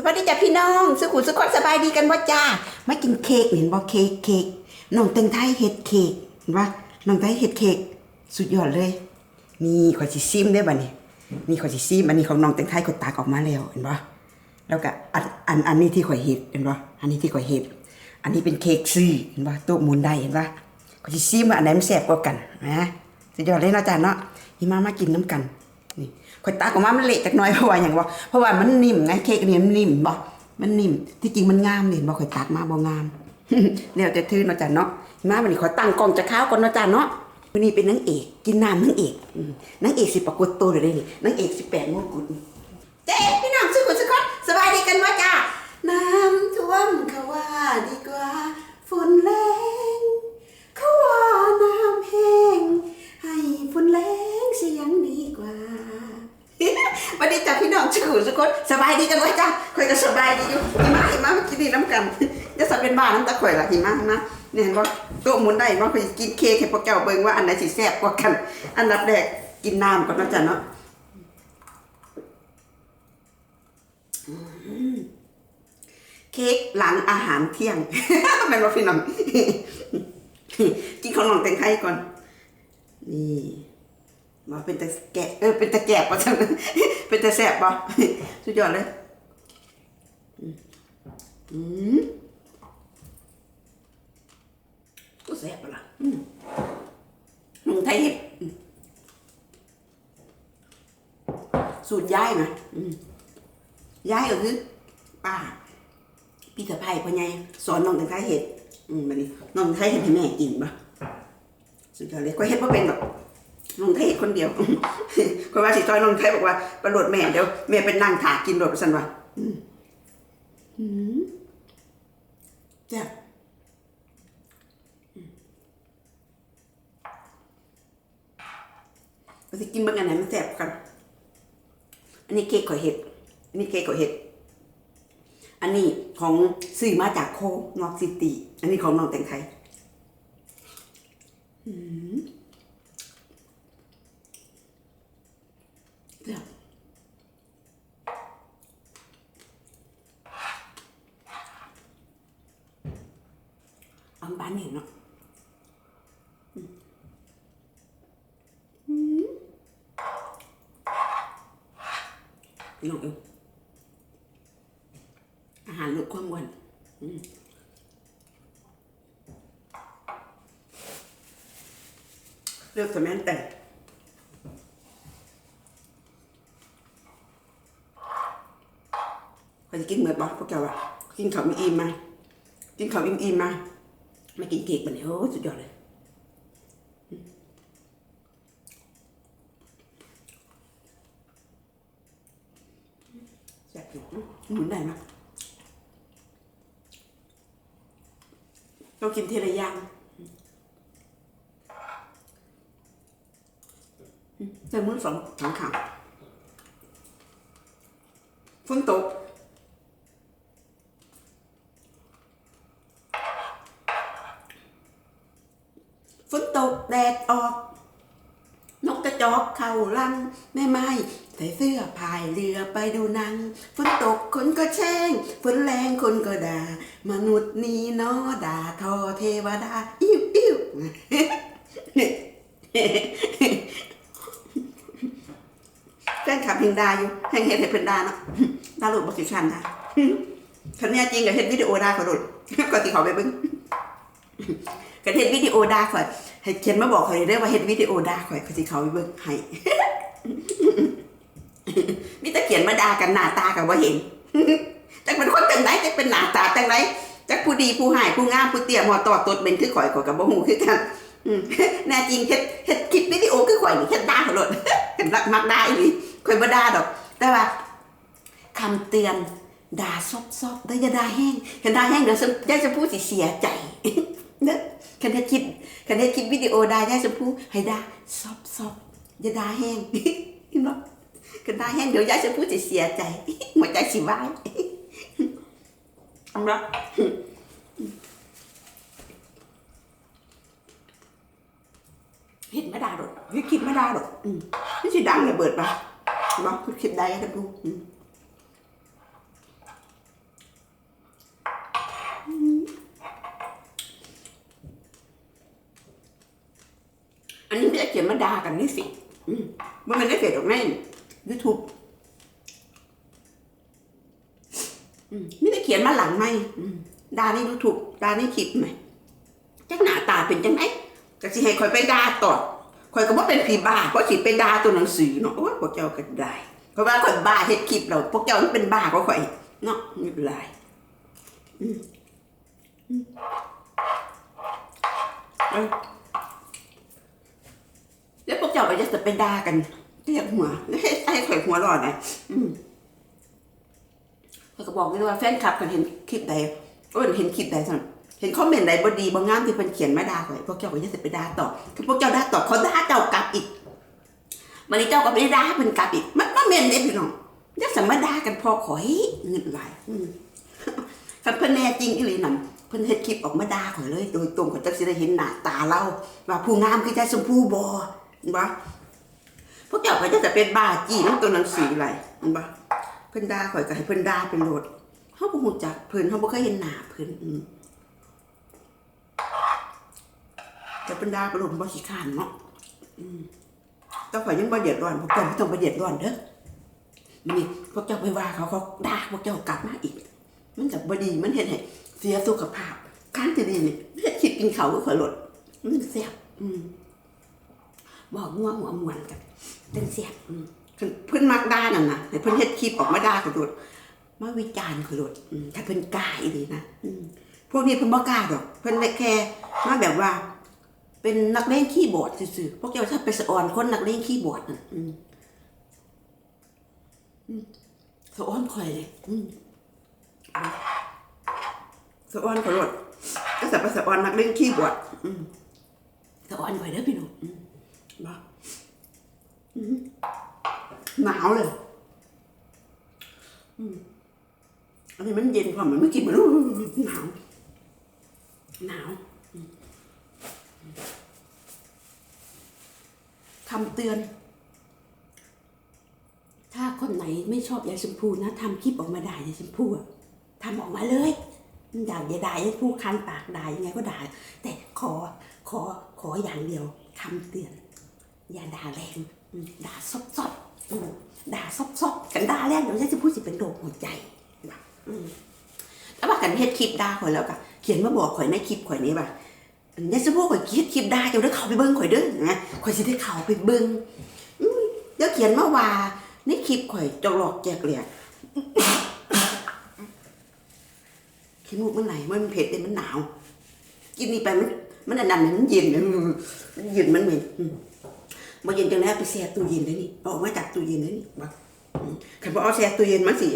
สวัสดีจ้ะพี่น้องสุขุมสุขคนสบายดีกันบ่จ้ามากินเค้กเห็นบ่เค้กเค้กน้องเต็งไทยเฮ็ดเค้กเห็นปะน้องไทยเฮ็ดเค้กสุดยอดเลย นี่ขอยสิซิมได้บ่นี่นี่ขอยสิซิมอันนี้ของน้องเต็งไทยกดตากออกมาแล้วเห็นปะแล้วก็อันอันอันนี้ที่ข่อยเฮ็ดเห็นปะอันนี้ที่ข่อยเฮ็ดอันนี้เป็นเค้กซี่เห็นปะโต๊ะหมุนได้เห็นปะขอยสิซิมว่าอันไหนมันแซ่บกว่ากันนะสุดยอดเลยเนาะจ้าเนาะนี่มามากินน้ำกัน นี่ข่อยตากออกมามันเละจักหน่อยเพราะว่าอย่างว่าเพราะว่ามันนิ่มไงเค้กนนี้มันนิ่มบ่มันนิ่ม ที่จริงมันงามนี่บ่ข่อยตากมาบ่งามแล้วแต่ทื่อเนาะจ้ะเนาะมาวันนี้ขอตั้งกล้องจะข้าวก่อนเนาะจ้ะเนาะวันนี้เป็นนางเอก กินน้ำนางเอกนางเอกสิปรากฏตัวเลยนี่นางเอกสิแปดมงกุฎเจ๊พี่น้องสุขุมสุขคนสบายดีกันวะจ้าน้ำท่วมเขาว่าดีกว่าฝนแรงเขาว่าน้ำแห้งให้ฝนแรงเสียงดีกว่า วันนี้จ้าพี่น้องสุ ขุมสุขคนสบายดีกันวะจ้าข่อยก็สบายดีอยู่หิมะหิมะมากินนี่น้ำกันจะสับเป็นบ้าน้ำตาข่อยละหิมะนะเนี่ยเห็นว่าโต๊ะหมุนได้ว่าข่อยกินเค้กให้พวกเจ้าเบิ่งว่าอันไหนสิแซ่บกว่ากัน อันดับแรกกินน้ำก่อนนะจ้ะเนาะเค้กหลังอาหารเที่ยงแม่นว่าพี่น้องกินของน้องแตงไทยก่อนนี่ มาเป็นตะแกะเออเป็นตะแกะป่ะจังเป็นตะแสบป่ะสุดยอดเลยอืมก็แสบปะล่ะอืมลุงไทยเห็ดสูตรย้ายนะอืมย้ายก็คือป้าพี่สะพายพ่อใหญ่สอนน้องแต่ไทยเห็ดอืมบัดนี้น้องไทยเห็ดให้แม่กินปะสุดยอดเลยก็เห็ดว่าเป็นหรอก น้องไทยเห็ดคนเดียวคนว่าสิซอยน้องไทยบอกว่าประโหลดแม่เดี๋ยวแม่เป็นนั่งถากินโดดสันวะอืมอืมจ้ะเราจะกินเบางอันไหนมันแซ่บกัน อันนี้เค้กข่อยเห็ด อันนี้เค้กข่อยเห็ด อันนี้ของซื้อมาจากโคนอกซิตี อันนี้ของน้องแตงไทย อืม อันบ้านนี่เนาะอืมอืมน้องเอ็มอาหารลดความอ้วนอืมเลือกแต่แม่นแต่งพอจะกินเหมือนบ่พวกเจ้าอะกินข้าวไม่อิ่มมา กินข้าวอิ่มๆมา มากินเค้กมันเนี่ยโอ้สุดยอดเลยแซ่บอยู่อืมหมุนได้ไหมต้องกินเทีละย่างใส่มือสองสองขางฝนตก ฝนตกแดดออก นกกระจอกเข้ารัง แม่ไม้ใส่เสื้อพายเรือไปดูหนังฝนตกคนก็แช่งฝนแรงคนก็ด่า มนุษย์นี่นอด่าทอเทวดา อิ้วอิ้วแฟนขับเฮงดาอยู่แห่งเห็นให้เพิ่นดาเนาะดาหลุดบทสิชันดาคันนี้จริงกับเห็นวิดีโอดาขอหลุดก็สิเขาไปบิ่งกันเฮ็ดวิดีโอด่าข่อ ให้เขียนมาบอกข่อยได้ว่าเฮ็ดวิดีโอด่าข่อยเขาสิเขาไปเบิ่งให้มีแต่เขียนมาด่ากันหน้าตาก็บ่เห็นจักเป็นคนจังไดจักเป็นหน้าตาจังไดจักผู้ดีผู้หายผู้งามผู้เตี้ยหมอตอตดเป็นคือข่อยข่อยก็บ่ฮู้คือกันแน่จริงเฮ็ดเฮ็ดคลิปวิดีโอคือข่อยนี่เฮ็ดด่าเขาโลดเห็นรักมักด่าอีหลีข่อยบ่ด่าดอก แต่ว่าคำเตือนด่าซอบๆแต่อย่าด่าแห้งเห็นด่าแห้งเดี๋ยวจะจะพูดสิเสียใจเนอะ คันได้คิดคันได้คิดวิดีโอได้ยายชมพู่ให้ด่าซอบซอบอย่าด่าแห้งเนาะคันด่าแห้งเดี๋ยวยายชมพู่จะเสียใจหัวใจสิวายเอาละเห็นไม่ด่าหรอกเฮ้ยคิดไม่ด่าหรอกอืมไม่ใช่ดังระเบิดปะบอกคิดได้กันดูอืม อันนี้จะเขียนมาด่ากันนี่สิอืมมันไม่ได้เกิดออกในยูทูบไม่ได้เขียนมาหลังไม่อืมด่าในยูทูบด่าในคลิปไหมจักหน้าตาเป็นจังไงก็สิให้คอยไปด่าต่อคอยก็บ่เป็นผีบ้าเพราะสิไปด่าตัวหนังสือเนาะโอ้ยพวกเจ้าก็ได้เพราะว่าคอยบ้าเฮ็ดคลิปเราพวกเจ้ามันเป็นบ้าก็ข่อยเนาะไม่เป็นไรอืมอืม แล้วพวกเจ้าก็จะไปด่ากันเรียกหัวแล้วให้ข่อยหัวร้อนนะอืมเขาก็บอกเลยว่าแฟนคลับกันเห็นคลิปใดเออเห็นคลิปใดสั่นเห็นคอมเมนต์ใดบดีบ่งงามที่เพิ่นเขียนมาด่าข่อยพวกเจ้าก็จะไปด่าต่อคือพวกเจ้าด่าต่อเขาด่าเจ้ากลับอีกวันนี้เจ้าก็ไปด่าเพิ่นกลับอีก มันบ่แม่นเด้พี่น้องย่าสามารถด่ากันพอข่อยเงินหลายคันเพิ่นแน่จริงอีหลีนั่นเพิ่นเฮ็ดคลิปออกมาด่าข่อยเลย โดยตรงข่อยจักสิได้เห็นหน้าตาเราว่าผู้งามคือใจชมพู่บ่ บ่พวกเจ้าก็จะเป็นบาจีนตัวหนังสืออะไรบ่เพิ่นดาข่อยก็ให้เพิ่นดาเป็นโลดเฮาบ่ฮู้จักเพิ่นเฮาบ่เคยเห็นหน้าเพิ่นอืมแต่เพิ่นดาเป็นโลดบ่ขี้ขานเนาะอืมแต่ข่อยยังบ่เดือดร้อนพวกเจ้าบ่ต้องบ่เดือดร้อนเด้อมันนี่พวกเจ้าไปว่าเขาเขาด่าพวกเจ้ากลับมาอีก มันก็บ่ดีมันเฮ็ดให้เสียสุขภาพการจะดีนี่เฮ็ดคิดกินเขาก็ข่อยลดมันแซ่บอืม บอกง่วงหัวมวนกันเป็นเสียงเพิ่นเพิ่นมักด่านั่นนะให้เพิ่อนเฮ็ดคลิปออกมาด่าเขาโดดมาวิจารณ์เขาโดดถ้าเพิ่อนกล้าอีดีนะพวกนี้เพิ่นบ่กล้าดอก เพิ่นแค่มาแบบว่า เป็นนักเล่นคีย์บอดซื่อๆพวกเจ้าถ้าไปสอนคนนักเล่นคีย์บอดน่ะอืมอืมสอนข่อยเลยอืมสอนขอยโลดก็จะไปสอนนักเล่นคีย์บอร์ดอืมสอนข่อยเด้อพี่น้อง มบ่หนาวเลยอันนี้มันเย็นกว่ามันไม่กินมันหนาวหนาวคำเตือน ถ้าคนไหนไม่ชอบยายชมพูนะทำคลิปออกมาด่ายายชมพูอะทำออกมาเลยด่าอย่าด่ายายชมพูคันปากด่ายังไงก็ด่าแต่ขอขอขออย่างเดียวคำเตือน อย่าด่าแรงด่าซบซบด่าซบซบกันด่าแรงเดี๋ยวจะพูดสิเป็นโรคหัวใจแล้วว่ากันเฮ็ดคลิปด่าข่อยแล้วก็เขียนมาบอกข่อยในคลิปข่อยนี้ว่าเนี่ยจะพูดข่อยเฮ็ดคลิปด่าเจ้าได้เขาไปเบิ่งข่อยเด้อนะข่อยสิได้เขาไปเบิ่งเดี๋ยวเขียนมาว่าในคลิปข่อยจาหลอกแจกเหลียขี้มูกมันไหลมันเผ็ดเลยมันหนาว กินนี่ไปมันมันอันนั้นมันเย็นมันเย็นมันเหม็น มบ่เย็นจังแล้วไปแช่ตู้เย็นได้นี่เอาออกมาจากตู้เย็นได้นี่บ่อืมคันบ่เอาแช่ตู้เย็นมาสิ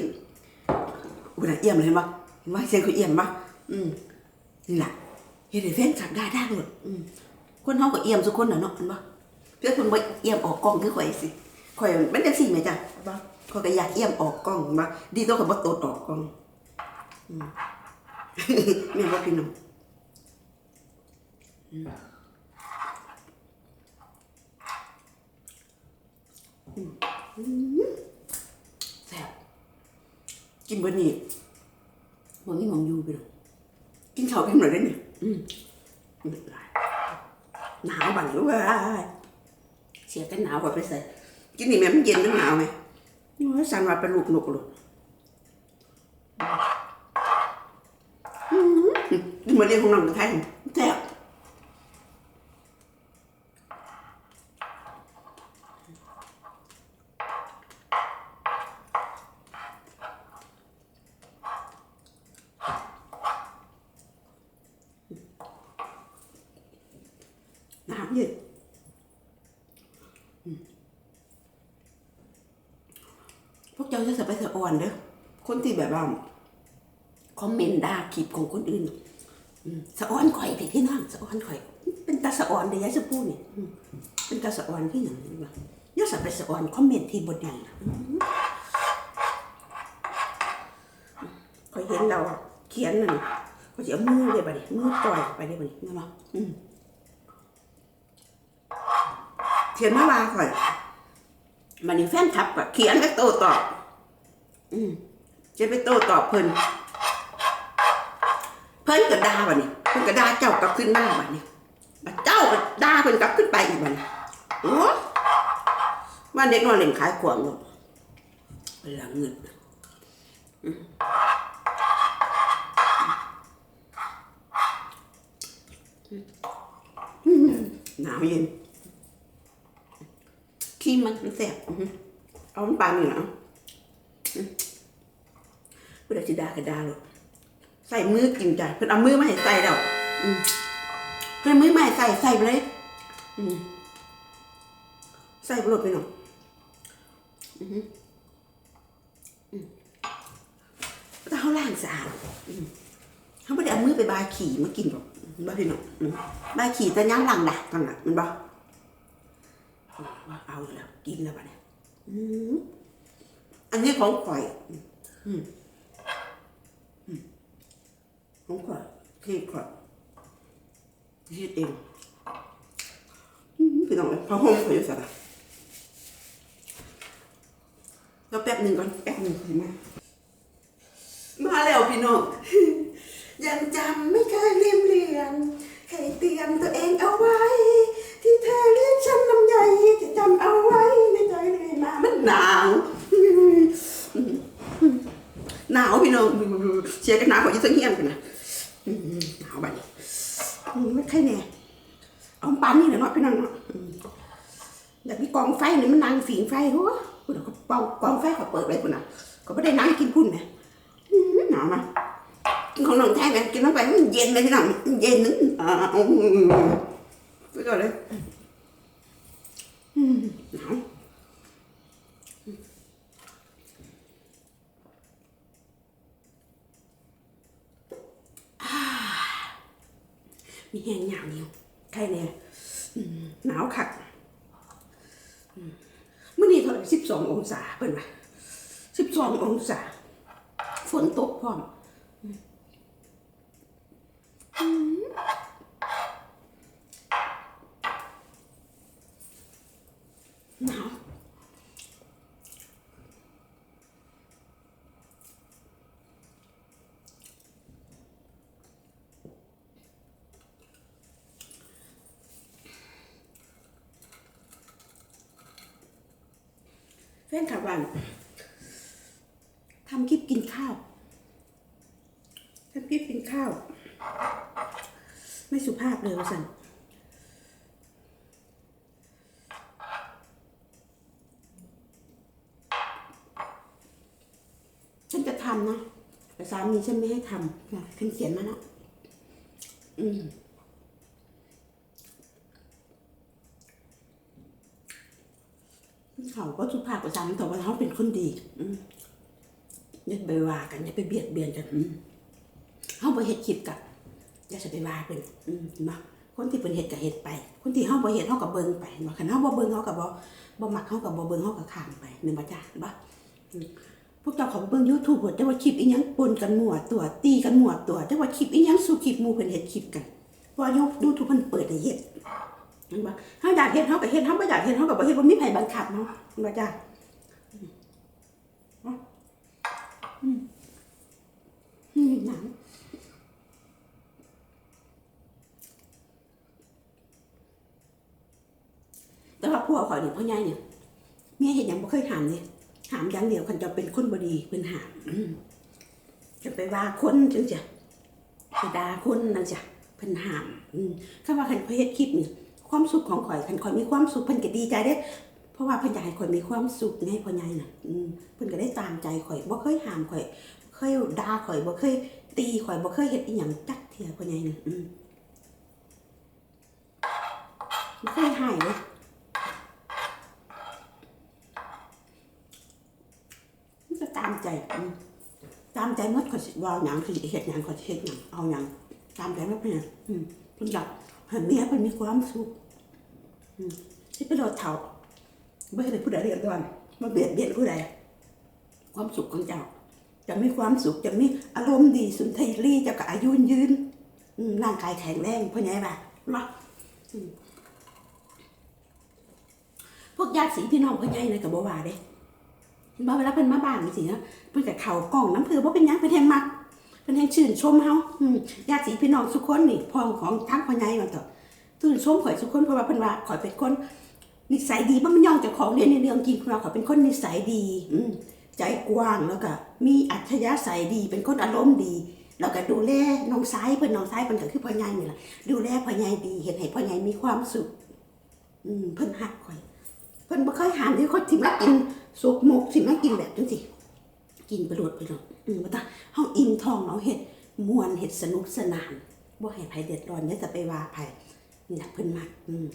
อุ้ยน่ะเอี่ยมเลยเห็นบ่เห็นบ่เสียงคือเอี่ยมบ่อืมนี่ล่ะเฮ็ดให้แฟนคลับได้ได้หมดอืมคนเฮาก็เอี่ยมทุกคนน่ะเนาะเห็นบ่เพื่อคนบ่เอี่ยมออกกล้องคือข่อยสิข่อยมันจังซี่แม่จ้ะบ่ข่อยก็อยากเอี่ยมออกกล้องเห็นบ่ดีตัวข่อยบ่โตดออกกล้องอืมแม่นบ่พี่น้อง แซ่บกินเบอร์นี่มองนี่มองอยู่ไปหรอกกินข้าวกินหน่อยได้เนี่ยอืมไม่เป็นไรหนาวบังหรือว่าเสียกันหนาวกว่าไปใส่กินนี่แม่มันเย็นมันหนาวไหมโอ้ยสันว่าเป็นลูกนกเลยอืมกินเบอร์นี่ของน้องไทยแซ่บน้ำเย็นอืมพวกเจ้าจะสะไปสะ อนเด้อคนที่แบบว่าคอมเมนต์ด่าคลิปของคนอื่นสะอ่อนข่อยพี่พี่น้องสะอ่อนข่อย เป็นตาสะอ่อนเดี๋ยยายจะพูดเนี่ยเป็นตาสะอ่อนที่อย่างนี้ว่าย่าสะไปสะอ่อนคอมเมนต์ที่บดีอืมข่อยเห็นเราเขียนนั่นข่อยจะเอามือเลยบัดนี้มือต่อยไปเลยบัดนี้เนาะเขียนมาว่าข่อยมันนี่แฟนทับก็เขียนแล้วโตตอบอืม จะไปโต้ตอบเพิ่นเพิ่นก็ด่าบัดนี้เพิ่นก็ด่าเจ้ากลับขึ้นมาบัดนี้บัดเจ้าก็ด่าเพิ่นกลับขึ้นไปอีกบัดนี้โอ้บ้านเด็กน้อยเล่นขายขวางหรอกเวลาเงินอืมอืมหนาวเย็นขี้มันมันแสบอื้อหือเอามันปลานี่เหรออืมเพื่อจะดากระดาหรอกใส่มือกินจ้ะเพื่อนเอามือมาให้ใส่แล้วอืมเพื่อนมือมาให้ใส่ใส่ไปเลยใส่ไปหลดไปหน่อยอือหืออืมแต่เขาล้างสะอาดเขาไม่ได้เอามือไปบายขี่มากินหรอกบ้าพี่น้องบายขี่แต่ย่างหลังดักกันน่ะมันบ่ว่าเอาแล้วกินแล้วบัดเนี่ยอันนี้ของข่อย อืม อืมของข่อยที่ข่อยที่เองพี่น้องพอห้องเขาอยู่สักอะแล้วแป๊บหนึ่งก่อนแป๊บหนึ่งถึงมามาแล้วพี่น้อง ยังจำไม่เคยลืมเลือนใครเตือนตัวเองเอาไว้ ที่เธอเรียกฉันลำใหญ่จะจำเอาไว้ในใจเลยมามันหนาวหนาวพี่น้องเชียร์กันหนาวกว่ายี่สังเฮียนกันนะหนาวบัดนี้ไม่ใช่แน่ เอาปานนี่แหละเนาะพี่น้องเนาะอืมแบบมีกองไฟ นี่มันนั่งฝีงไฟหัวคุณเอากองกองไฟเขาเปิดไว้คุณน่ะก็ไม่ได้นั่งกินพุ่นนะอื้อหนาวนะกินของน้องแท้ไหมกินเข้าไปมันเย็นเลยพี่น้องมันเย็นนึงอ่าเอาไปก่อนเลยอืมหนาวอ่ามีแห้งหนาวนิ้วใครเนี่ยหนาวคักอืม มีเท่าไหร่สิบสององศาเพิ่นว่าสิบสององศา ฝนตกพร้อมหนาว ลับวันทำคลิปกินข้าวทำคลิปกินข้าว ไม่สุภาพเลยว่าสันฉันจะทำนะแต่สามีฉันไม่ให้ทำนะฉันเขียนมาเนาะอืม เขาก็สุภาพประจำแต่ว่าเขาเป็นคนดีอย่าไปว่ากันอย่าไปเบียดเบียนกันเขาไปเฮ็ดคลิปกับอย่าจะไปว่าเป็นเนบ่คนที่เป็นเฮ็ดกับเฮ็ดไป คนที่เขาบ่เฮ็ดเขากับเบิ่งไปเนบ่คันเขาบ่เบิ่งเขากับบ่บ่มักเขากับบ่เบิ่งเขากับข้ามไปแม่นบ่จ้าเห็นบ่อืมพวกเจ้าเขาเบิ่ง YouTube เบิดแต่ว่าคลิปอีหยังปนกันหมั่วตัวตีกันหมั่วตัวแต่ว่าคลิปอีหยังสู่คลิปมูเพิ่นเฮ็ดคลิปกันเพราะว่า YouTube เพิ่นเปิดให้เฮ็ด เห็นปะเขาอยากเห็นเขาก็เห็นเขาไม่อยากเห็นเขาก็บ่เห็นว่ามีไผบังคับเนาะเห็นปะจ้าอืมอืมหนังแต่ว่าพวกข่อยเนี่ยพ่อใหญ่เนี่ยเมียเห็นย่างบ่เคยถามเลยถามอย่างเดียวคันจะเป็นคนบดีเป็นหามจะไปว่าคนจังจ้ะไปด่าคนนั่นจ้ะเพิ่นหามอืมคำว่าคันเขาเฮ็ดคลิปนี่ ความสุขของข่อยคันข่อยมีความสุขเพิ่นก็ดีใจเด้เพราะว่าเพิ่นอยากให้ข่อยมีความสุขไงพ่อใหญ่น่ะอืมเพิ่นก็ได้ตามใจข่อยบ่เคยห้ามข่อยเคยด่าข่อยบ่เคยตีข่อยบ่เคยเฮ็ดอีหยังจักเที่ยพ่อใหญ่น่ะอืมบ่เคยให้เลยมันก็ตามใจตามใจมดข่อยสิว่าหยังข่อยสิเฮ็ดหยังข่อยสิเฮ็ดหยังเอาหยังตามใจมดเพิ่นน่อืมเพิ่นอยากให้เมียเพิ่นมีความสุข ที่เป็นรถเถาไม่ให้ผู้ใดเรียกร้อนมาเบียดเบียนผู้ใดความสุขของเจ้า จะมีความสุขจะมีอารมณ์ดีสุนทรีจ้าก็อายุยืนร่างกายแข็งแรงพ่อใหญ่ป่ะมาพวกญาติสีพี่น้องพ่อใหญ่เลยกับบัวาเด้เห็นบ่เวลาเพิ่นมาบ้านนี่สิเนาะเพิ่นกับเข่ากล่องน้ำเผือบ่เป็นยังเพิ่นแฮงมักเพิ่นแฮงชื่นชมเฮาญาติสีพี่น้องทุกคนนี่พ้องของทั้งพ่อใหญ่ว่าต่อ ตื่นชมข่อยทุคนเพราะว่าเพิ่นว่าข่อยเป็นคนนิสัยดีบ่มันย่องเจ้าของเนี่ยในเรื่องจริงเราเขาเป็นคนนิสัยดีอืใจกว้างแล้วก็มีอัธยาศัยดีเป็นคนอารมณ์ดีแล้วก็ดูแลน้องซ้ายเพิ่นน้องซ้ายเพิ่นก็คือพ่อใหญ่นี่ล่ะดูแลพ่อใหญ่ดีเฮ็ดให้พ่อใหญ่มีความสุขอืมเพิ่นฮักข่อยเพิ่นบ่เคยหามที่คนสิมากินสุกหมกสิมากินแบบจังซี่กินไปโลดไปโลดอืมว่าแตาเฮาอิ่มท้องเราเฮ็ดม่วนเฮ็ดสนุกสนานบ่ให้ไผเดือดร้อนอย่าจะไปว่าไผ นี่ล่ะเพิ่นมักอืม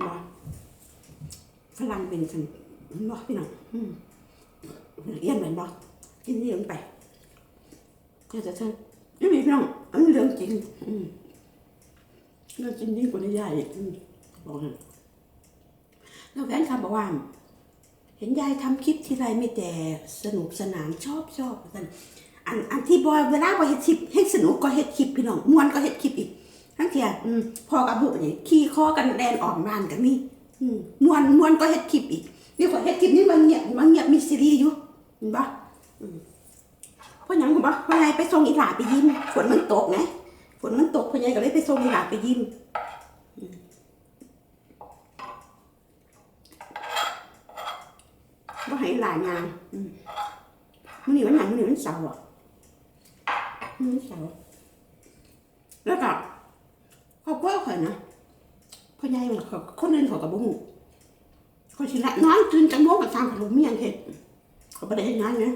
บ่ฝรั่งเป็นจังบ่พี่น้องอืมเรียนเหมือนบ่กินเรียนไปก็จะใช่ไม่มีพี่น้องอันนี้เรื่องจริงอืมเรื่องจริงยิ่งกว่านิยายอีกอืมบอกให้แล้วแฟนคลับอกว่า เห็นยายทำคลิปทีไรไมีแต่สนุกสนานชอบชอบกันอันอันที่บอยเวลาบอยเฮ็ดคลิปให้สนุกก็เฮ็ดคลิปพี่น้องมวนก็เฮ็ดคลิปอีก ทั้งเทียพอกับลูกนี่ขี่คอกันแดนออกบ้านกันนี่มวนมวนก็เฮ็ดคลิปอีกนี่ก็เฮ็ดคลิปนี่มันเงียบมันเงียบมีซีรีส์อยู่เห็นปะอืมเพราะหยังผมบอกว่าไงไปส่งอีหลาไปยิ้มฝนมันตกไงฝนมันตกพ่อใหญ่ก็เลยไปส่งอีหลาไปยิ้มว่าให้หลายงานมันนี่วันไหนมันนี่วันเสาร์อะมันวันเสาร์แล้วก็ ครอบครัวข่อยนะพ่อใหญ่มันเขาคนอื่นเขากับบุ้งเขาชิละนอนตื่นจังโมงกับทางขนมเมียงเห็ดเขาไม่ได้เห็นงานไง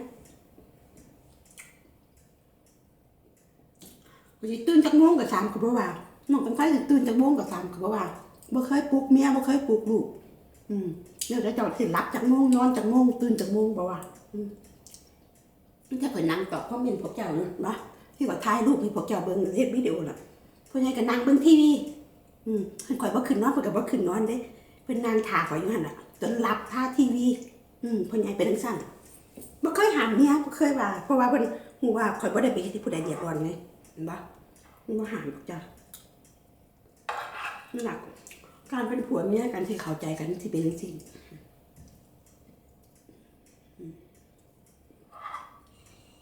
เขาสิตื่นจังโมงกับสามกับบ่ว่าน้องเป็นไฟตื่นจังโมงกับสามกับบ่ว่าบ่เคยปลุกเมียบ่เคยปลุกลูกอืมเดี๋ยวจะจอดสิรับจากโมงนอนจากโมงตื่นจากโมงบอกว่าอืมมันจะคอยนั่งตอบคอมเมนต์พวกเจ้าเนาะที่ว่าถ่ายรูปให้พวกเจ้าเบิ่งเฮ็ดวิดีโอล่ะ พิ่นให้กันนั่งเบิ่งทีวีอืมเพิ่นข่อยบ่ขึ้นนอนเพิ่นก็บ่ขึ้นนอนเด้เพิ่นนั่งถ่าข่อยอยู่หั่นน่ะจนหลับท่าทีวี อืมเพิ่นใหญ่เป็นจังซั่นบ่เคยหามเมียบ่เคยว่า เพราะว่าเพิ่นฮู้ว่าข่อยบ่ได้ไปเฮ็ดให้ผู้ใดเดือดร้อนไงเห็นบ่มันบ่หามหรอกจ้ะนี่ล่ะการเป็นผัวเมียกันที่เข้าใจกันที่เป็นจริง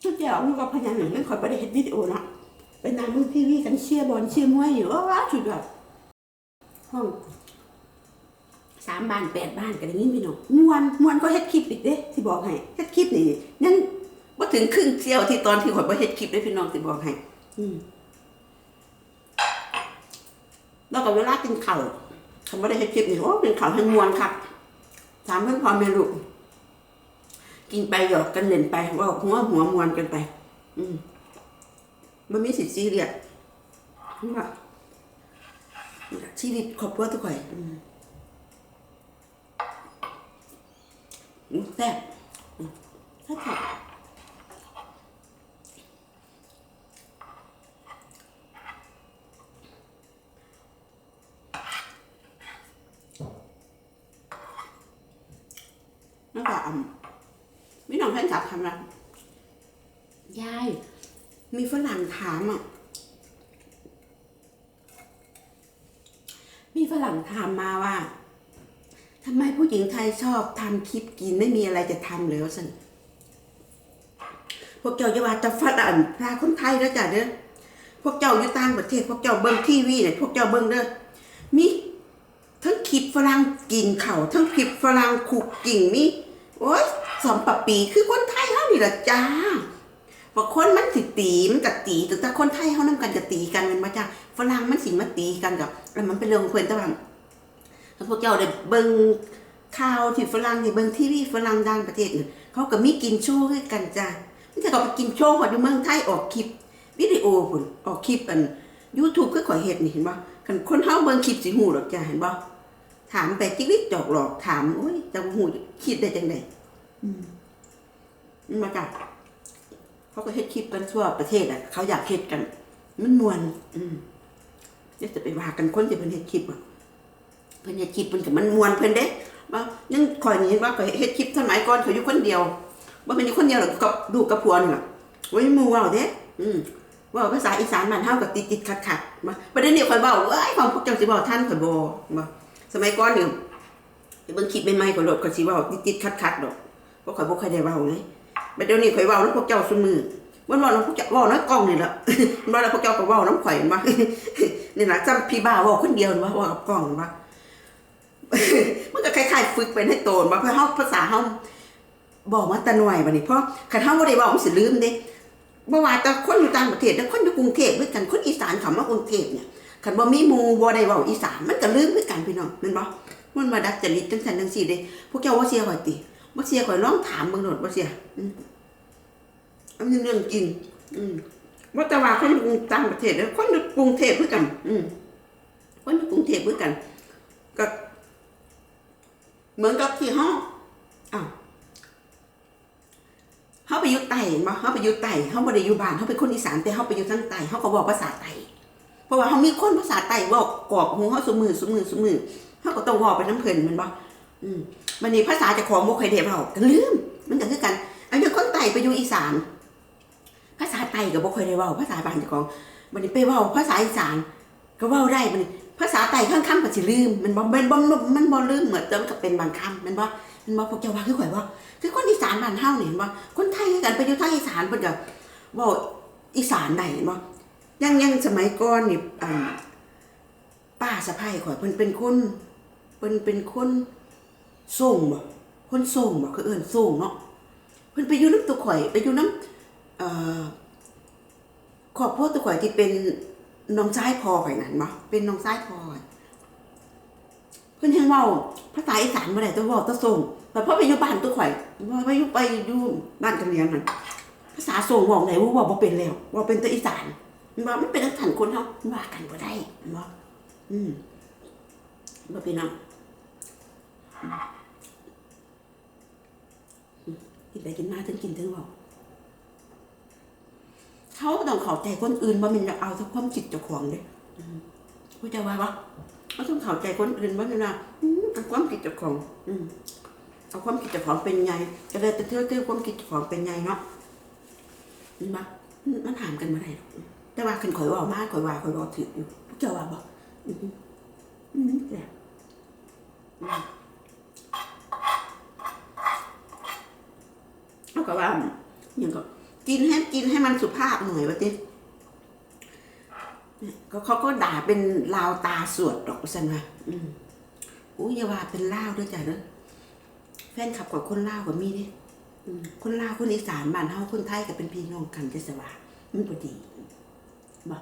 ทุกอย่างมันก็พยานหนึ่งไม่ค่อยประเห็นวิดีโอเนาะ เป็นนางมึงทีวีกันเชียร์บอลเชียร์มวยอยู่ว้าวสุดยอดห้องสามบ้านแปดบ้านกันอย่างนี้พี่น้องมวนมวนก็เฮ็ดคลิปอีกเด้ที่บอกให้เฮ็ดคลิปนี่นั่นว่าถึงครึ่งเซียวที่ตอนที่ข่อยบ่เฮ็ดคลิปได้พี่น้องที่บอกให้อืมแล้วก็เวลากินข้าวคำว่าได้เฮ็ดคลิปนี่โอ้เป็นข้าวให้มวนครับถามเพื่อนพ่อแม่ลูกกินไปหยอกกันเล่นไปว่าหัวหัวมวนกันไป อืม มันมีสิทธิ์ซีเรียสว่าชีวิตครอบครัวทุกคนอืมแซ่บแซ่บแซ่บแล้วก็อืมมีน้องแฟนคลับทำอะไรยาย มีฝรั่งถามอะ มีฝรั่งถามมาว่าทำไมผู้หญิงไทยชอบทำคลิปกินไม่มีอะไรจะทำเลยสันพวกเจ้าจะว่าจะฝรั่งพาคนไทยแล้วจ้ะเด้อพวกเจ้าอยู่ต่างประเทศ พวกเจ้าเบิ่งทีวีเนี่ยพวกเจ้าเบิ่งเด้อมีทั้งคลิปฝรั่งกินเขาทั้งคลิปฝรั่งขุกกิ่งมีโอ้ยสองปะปีคือคนไทยเฮานี่ละจ้า บางคนมันสิตีมันก็ตีแต่ถ้าคนไทยเฮานำกันก็ตีกันแมันมาจ้าฝรั่งมันสิมาตีกันกับแล้วมันเป็นเรื่องของเพิ่นแต่ว่าพวกเจ้าได้เบิ่งข่าวที่ฝรั่งที่เบิ่งทีวีฝรั่งต่างประเทศนี่เขาก็มีกินโชว์ให้กันจ้ามันจะก็ไปกินโชว์ของอยู่เมืองไทยออกคลิปวิดีโอพุ่นออกคลิปอัน YouTube คือขอยเฮ็ดนี่เห็นบ่คันคนเฮาเบิ่งคลิปสิฮู้ดอกจ้าเห็นบ่ถามไปจิกลิกจอกหลอกถามโอ้ยจะฮู้คิดได้จังได๋มันมาจาก เขาก็เฮ็ดคลิปกันทั่วประเทศอะ เขาอยากเฮ็ดกัน มันมวน อืมเดี๋ยวจะไปว่ากันคนที่เพิ่นเฮ็ดคลิปอะเพิ่นเฮ็ดคลิปเพิ่นก็มันมวนเพิ่นเด้ว่ายังข่อยนี่เห็นว่าข่อยเฮ็ดคลิปสมัยก่อนเข่อยู่คนเดียวบ่แม่นอยู่คนเดียวหรอกกับลูกกับผัวนี่ล่ะโอ้ยหมู่ว้าเด้อืมว้าภาษาอีสานบ้านเฮาก็ติดๆขัดๆมาประเด็นนี้ข่อยเว้าเอ้ยของพวกเจ้าสิเว้าทันข่อยบ่บ่สมัยก่อนนี่ไปเบิ่งคลิปใหม่ๆข่อยโหลดข่อยสิเว้าติดๆขัดๆดอกบ่ข่อยบ่ค่อยได้เว้าไง บัดเดี๋ยวนี้ข่อยเว้าน้ำพวกเจ้าซุมือวันวันน้ำพวกเจ้าเว้าน้ำกล้องนี่แหละวันแล้วพวกเจ้าก็เว้าน้ำข่อยมานี่ล่ะจำพี่บ้าเว้าคนเดียวว่าเว้ากับกล้องว่ามันก็คล้ายๆฝึกไปให้โตนว่าเพื่อเฮาภาษาเฮาบอกมาตะหน่วยบัดนี้เพราะคันเฮาบ่ได้เว้ามันสิลืมเด้บ่ว่าแต่คนอยู่ต่างประเทศแล้วคนอยู่กรุงเทพด้วยกันคนอีสานเขามากรุงเทพเนี่ยคันบ่มีหมู่บ่ได้เว้าอีสานมันก็ลืมคือกันพี่น้องแม่นบ่มันมาดัดจริตจังซั่นจังซี่เด้พวกเจ้าบ่าเสียข่อยติ บ่เสียข่อยลองถามเบิ่งโดดบ่เสียอืมอันนี้เรื่องจริง อืมว่แต่ว่าคนอยู่ต่างประเทศแล้วคนอยู่กรุงเทพคือกัน อืมคนอยู่กรุงเทพคือกัน ก็ เหมือนกับที่ห้องอ้าวเขาไปอยู่ไต่มาเขาไปอยู่ไต่เขาไม่ได้อยู่บ้านเขาเป็นคนอีสานแต่เขาไปอยู่ทางไต่เขาก็บอกภาษาไต่เพราะว่าเขามีคนภาษาไต่บอกกอบหูเขาสมือสมือสมือเขาก็ต้องวอกไปน้ำเพลินแมันบ่ อืมมันนี่ภาษาเจะของบ่เคยเดเว้าก็ลืม มันก็คือกัน อันนี้คนไต่ไปอยู่อีสาน ภาษาไต่ก็บ่เคยได้เว้าภาษาบ้านเจ้าของมันนี่ไปเว้าภาษาอีสาน ก็เว้าได้มันภาษาไต่ข้างคำก็สิลืม มันบ่มันบ่มันบ่ลืมเหมือนแต่มันก็เป็นบางคำมันบ่มันบ่พวกเจ้าว่าคือข่อยว่าคือคนอีสานบ้านเฮานี่เห็นบ่คนไทยคือกันไปอยู่ทางอีสานเพิ่นก็เว้าอีสานได้เห็นบ่ยังยังสมัยก่อนนี่อ่าป้าสะใภ้ข่อยเพิ่นเป็นคนเพิ่นเป็นคน ส่งบ่คนส่งบ่คือเอิ้นส่งเนาะเพิ่นไปอยู่นำตัวข่อย ไปอยู่นำเอ่อขอบพ่อตัวข่อยที่เป็นน้องชายพ่อข่อยนั่นบ่เป็นน้องชายพ่อเพิ่นยังเว้าภาษาอีสานบ่ได้ต้องเว้าต้องส่งแต่พอไปอยู่บ้านตัวข่อยว่าไปอยู่ไปอยู่บ้านกันเรียนนั่นภาษาส่งเว้าได้ว่าว้าบ่เป็นแล้วเว่าเป็นแต่อีสานมันว่ามันเป็นทังสันคนเฮามันว่ากันบ่ได้มันว่อืมบ่เป็นเนำ กินไปกินมาถึงกินถึงเว้าเขาต้องเข้าใจคนอื่นว่ามันจะเอาแต่ความจิตเจ้าของเด้อืมเข้าใจว่าปะเขาต้องเข้าใจคนอื่นว่ามันนะเอาความคิดเจ้าของ อืมเอาความคิดเจ้าของเป็นไงก็เลยแต่เที่ยวเที่ยวความคิดเจ้าของเป็นไงเนาะเห็นปะมันหามกันมาไหรอกแต่ว่าคันข่อยว่ามากข่อยว่าข่อยบอถืออยู่พวกเจ้าว่าบอกอืมอืมแหละอืมเอา ก็ว่าอย่างก็กินให้กินให้มันสุภาพหน่อยวะติเนี่ยก็เขาก็ด่าเป็นลาวตาสวดดอกสันว่าอืมอู้ยาว่าเป็นลาวด้วยจ้ะเด้อแฟนขับกับคนลาวกับมีเด้อืมคนลาวคนอีสานบ้านเฮาคนไทยก็เป็นพี่น้องกันจะสว่ามันบ่ดีบ่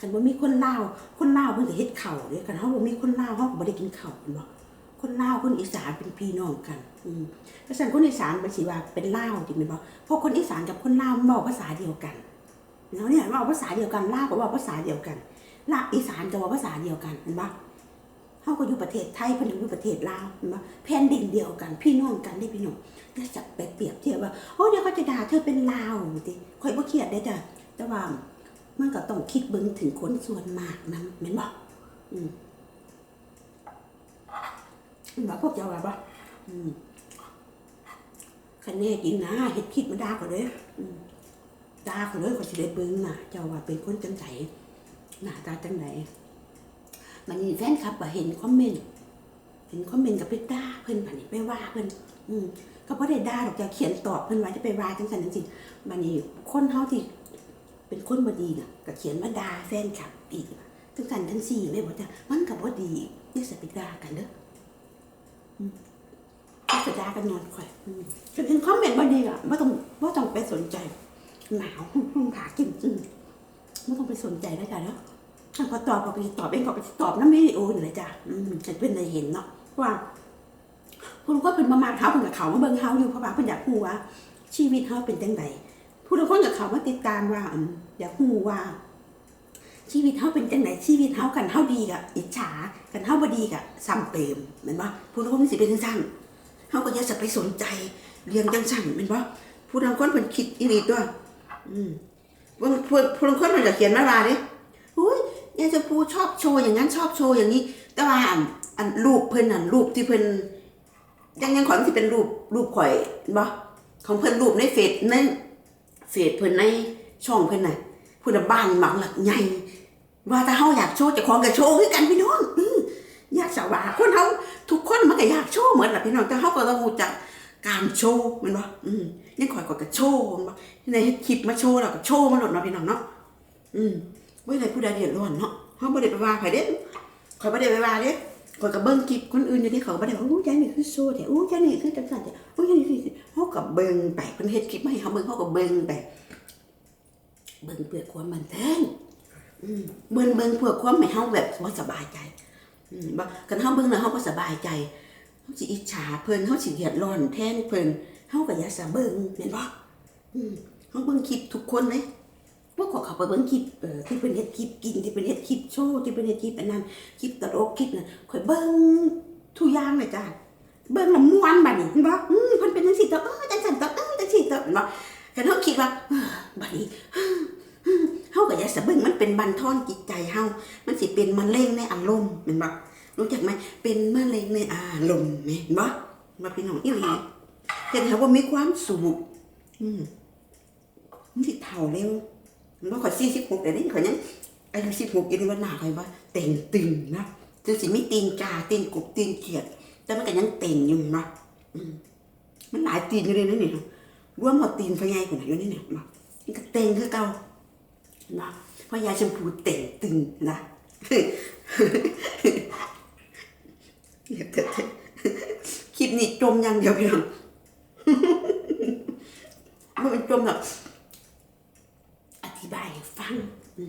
กันบ่มีคนลาวคนลาวเพิ่นก็เฮ็ดข้าวเด้กันเฮาบ่มีคนลาวเฮาก็บ่ได้กินข้าวแม่นบ่ คนลาวคนอีสานเป็นพี่น้องกัน อืมแต่สันคนอีสานเป็นสิว่าเป็นลาวจริงไหมบ่เพราะคนอีสานกับคนลาวมันบอกภาษาเดียวกันแล้วเนี่ยว่าภาษาเดียวกันลาวก็ว่าภาษาเดียวกันลาวอีสานก็ว่าภาษาเดียวกันเห็นปะเฮาก็อยู่ประเทศไทยเพิ่นอยู่ประเทศลาวเห็นปะแผ่นดินเดียวกัน พี่น้องกันได้พี่น้องอย่าจับไปเปรียบเทียบว่าโอ้เดี๋ยวเขาจะด่าเธอเป็นลาวติข่อยบ่เครียดได้จ้ะแต่ว่ามันก็ต้องคิดเบิ่งถึงคนส่วนมากนำแม่นบ่อืม เห็นบ่พวกเจ้าว่าบ่คันแน่จริงนะเฮ็ดคิดมาด่าเขาเด้ออืมด่าเขาเลยเขาสิได้เบิ่งน่ะ เจ้าว่าเป็นคนจังไสหน้าตาจังไดมันนี่แฟนคลับเห็นคอมเมนต์เห็นคอมเมนต์กับไปด่าเพิ่นบัดนี้ไปว่าเพิ่นอืมก็บ่ได้ด่าดอกจะเขียนตอบเพิ่นว่าจะไปว่าจังซั่นจังซี่บัดนี้คนเฮาที่เป็นคนบ่ดีน่ะก็เขียนมาด่าแฟนคลับอีกจังซั่นจังซี่แม่บ่จ้ะมันก็บ่ดีอย่าสิไปด่ากันเด้อ ก็จะด่ากันนอนข่อยอืมจะเป็นคอมเมนต์บางทีอะไม่ต้องไม่ต้องไปสนใจ หนาวห้องขากินอืมไม่ต้องไปสนใจนะจ๊ะเนาะถ้าพอตอบก็ไปตอบเองก็ไปตอบน้ำวิดีโอนี่แหละจ้ะอืมจะเป็นในเห็นเนาะว่าคุณก็เป็นประมาเขาเป็นกับเขามาเบิ่งเขาอยู่เพราะว่าเพิ่นอยากรู้ว่า ชีวิตเขาเป็นจังไดผู้ทุกคนกับเขามาติดตามว่าอืมอยากรู้ว่า ชีวิตเขาเป็นจังไดชีวิตเขากันเขาดีกับอิจฉา กันเขาบ่ดีกับซ้ำเติมเหมือนว่าผู้ทุกคนมันสิเป็นจังซั่นเขาก็อย่าจะไปสนใจเรียงจังสั่นเป็นว่าผู้ทำคนเป็นคิดอีหลีตัว อืมผู้ผู้ผู้ทำคนมันจะเขียนมาว่าเด้อุ้ยยายจะพูชอบโชว์อย่างนั้นชอบโชว์อย่างนี้ แต่ว่าอันอันรูปเพิ่นอันรูปที่เพิ่นยังยังขอนที่เป็นรูปรูปข่อยบ่ของเพิ่นรูปในเฟซในเฟซเพิ่นในช่องเพิ่นน่ะผู้นบ้านหมังหลักใหญ่ว่าถ้าเฮาอยากโชว์จะของก็โชว์คือกันพี่น้องอื อยากสว่าคนเฮาทุกคนมันก็อยากโชว์เหมือนแหละพี่น้องแต่เขาก็ต้องรู้จักการโชว์มันวะอืมยังข่อยก็กระโชว์มันในคลิปมาโชว์แล้วก็โชว์มันหลดเนาะพี่น้องเนาะอืมไว้เลยผู้ใดเดือดร้อนเนาะเขาไม่ได้ไปว่าใครเด้ข่อยไม่ได้ไปว่าเด้ข่อยก็เบิ่งคลิปคนอื่นอยู่ที่เขาบ่ได้ว่าอู้ยายนี่คือโซ่แต่อู้ยายนี่คือจังซั่นแต่อู้ยายนี่คือเฮาก็เบิ่งไปเพิ่นเฮ็ดคลิปมาให้เฮาเบิ่งเฮาก็เบิ่งไปเบิ่งเพื่อความบันเทิงอืมเบิ่งเบิ่งเพื่อความให้เฮาแบบบ่สบายใจ บ่กันเฮาเบิ่งแล้วเฮาบ่สบายใจเฮาสิอิจฉาเพิ่นเฮาสิเดือดร้อนแทนเพิ่นเฮาก็อย่าสะเบิ่งแม่นบ่อืมเฮาเบิ่งคลิปทุกคนเลยพวกเขาไปเบิ่งคลิปเอ่อที่เป็นเฮ็ดคลิปกินที่เป็นเฮ็ดคลิปโชว์ที่เป็นเฮ็ดคลิปอันนั้นคลิปตลกคลิปน่ะข่อยเบิ่งทุกอย่างเลยจ้ะเบิ่งล้วม่วนบัดนี้เห็นบ่อืมเพิ่นเป็นจังซี่ต่อเออจังซั่นต่อเออจังซี่ต่อเนบ่คันเฮาคิดว่าบัดนี้ เฮาก็อย่าสะเบิงมันเป็นบันทอนจิตใจเฮามันสิเป็นมะเร็งในอารมณ์แม่นบ่รู้จักไหมเป็นมะเร็งในอารมณ์แม่นบ่มาพี่น้องอีหลีเห็นเขาว่ามีความสุขอืมมันสิเฒ่าเร็วมันข่อยสี่สิบหกเดี๋ยวนี้ข่อยยังอายุสิบหกอีนี่ว่าหนาข่อยว่าเต่งตึงนะจนสิมีตีนกาตีนกบตีนเขียด แต่มันก็ยังเต่งอยู่นะมันหลายตีนอยู่เลยนะนี่รวมหมดตีนพญายคนไหนอยู่นี่เนี่ยมามันก็เต่งคือเก่า นะพญาะยาชมพูเต่งตึงนะคลิปนี้จมย่างเดียวพี่น้องมันจมแบบอธิบายฟังอื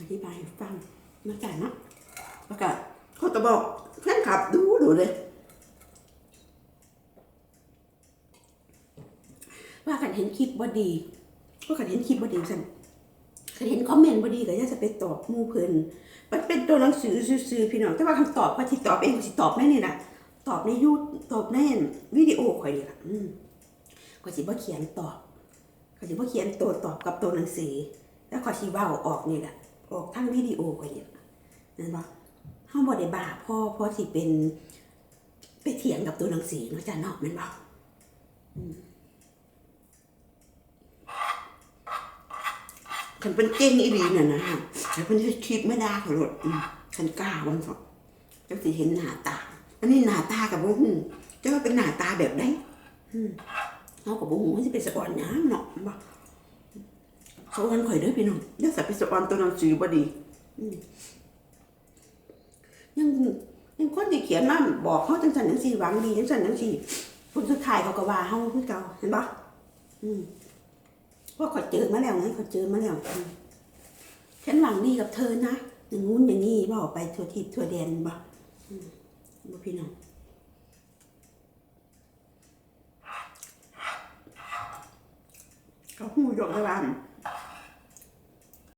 อธิบายฟังมาจ่ายนะแล้วก็เขาก็บอกแฟนคลับดูดูเลยว่ากันเห็นคลิปบ่าดีว่ากันเห็นคลิปบ่าดีสั่น กันเห็นคอมเมนต์บ่ดีก็อยากจะไปตอบหมู่เพิ่นมันเป็นตัวหนังสือซื่อๆพี่น้องแต่ว่าคำตอบก็สิตอบเองสิตอบได้นี่นะตอบในยูตอบในวิดีโอข่อยนี่ล่ะอืมก็สิบ่เขียนตอบเขาจะว่เขียนตัวตอบกับตัวหนังสือ แล้วขอชีว่าออกนี่แหละออกทั้งวิดีโอก็เนี่ยนั่นปะห้าบอได้บ้าพ่อพ่อสิเป็น ไปเถียงกับตัวหนังสือเนาะจ้ะเนอกนั่นปะ คันเป็นเก่งอีหลีน่ะนะฮะแต่เพิ่นจะคลิปไม่ได้ขาหลดอืมคันกล้าวันสองเจ้าสิเห็นหน้าตา อันนี้หน้าตากับบ่ฮู้เจ้าเป็นหน้าตาแบบไหนเขาก็บอกว่าจะเป็นสะออนหยังเนาะบ่สะออนข่อยเด้อพี่น้องอย่าสับไปสะออนตัวหนังสือบ่ดียังยังคนที่เขียนมาบอกเขาจังซั่นจังซี่หวังดีจังซั่นจังซี่ผลสุดท้ายเขาก็ว่าเฮาคือเก่าเห็นบ่อืม ว่าขอเจอมาแล้วไงขอเจอมาแล้วฉันหวังดีกับเธอนะอย่างงู้นอย่างนี้บอกไปทัวทิศทั่วแดนบอกบอกพี่น้องเขาหูยกระบาล